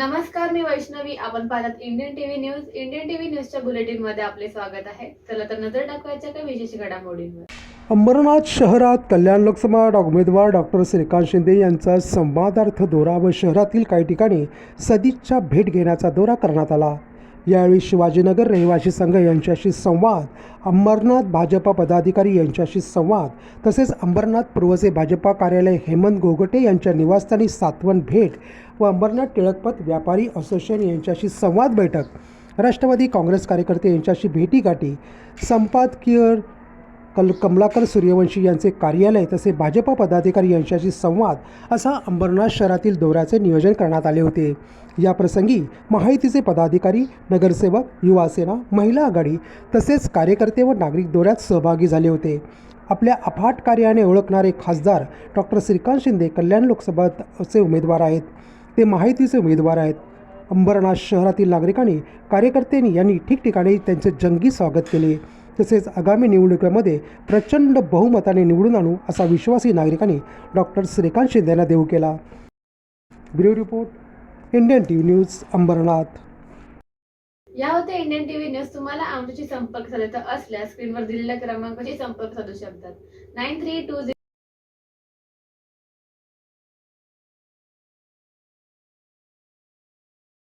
नमस्कार मी वैष्णवी. आपण पाहतात Indian TV news Indian TV न्यूजच्या बुलेटिनमध्ये आपले स्वागत आहे. चला तर नजर टाकवायच्या काही विशेष घडामोडींवर. अंबरनाथ शहरात कल्याण लोकसभा डॉ- उमेदवार डॉक्टर श्रीकांत शिंदे यांचा संवादार्थ दौरा व शहरातील काही ठिकाणी सदिच्छा भेट घेण्याचा दौरा करण्यात आला. यावेळी शिवाजीनगर रहिवासी संघ यांच्याशी संवाद अंबरनाथ भाजपा पदाधिकारी यांच्याशी संवाद तसेच अंबरनाथ पूर्वचे भाजपा कार्यालय हेमंत गोगटे यांच्या निवासस्थानी सातवण भेट व अंबरनाथ टिळकपथ व्यापारी असोसिएशन यांच्याशी संवाद बैठक राष्ट्रवादी काँग्रेस कार्यकर्ते यांच्याशी भेटीगाठी संपादकीय कल कमलाकर सूर्यवंशी यांचे कार्यालय तसे भाजपा पदाधिकारी यांच्याशी संवाद असा अंबरनाथ शहरातील दौऱ्याचे नियोजन करण्यात आले होते. या प्रसंगी महायुतीचे पदाधिकारी नगरसेवक युवासेना महिला आघाडी तसेच कार्यकर्ते व नागरिक दौऱ्यात सहभागी झाले होते. आपल्या अफाट कार्याने ओळखणारे खासदार डॉक्टर श्रीकांत शिंदे कल्याण लोकसभाचे उमेदवार आहेत. ते महायुतीचे उमेदवार आहेत. अंबरनाथ शहरातील नागरिकांनी कार्यकर्त्यांनी यांनी ठिकठिकाणी त्यांचे जंगी स्वागत केले. तसेच आगामी निवडणुकीमध्ये प्रचंड बहुमताने निवडून आणू असा विश्वासही नागरिकांनी डॉक्टर श्रीकांत शिंदे यांना देऊ केला. Bureau report Indian TV news Ambarnath. या होत्या इंडियन टीव्ही न्यूज. तुम्हाला आमच्याशी संपर्क साधायचा असल्यास स्क्रीनवर दिलेल्या क्रमांकाशी संपर्क साधू शकतात. Nine three to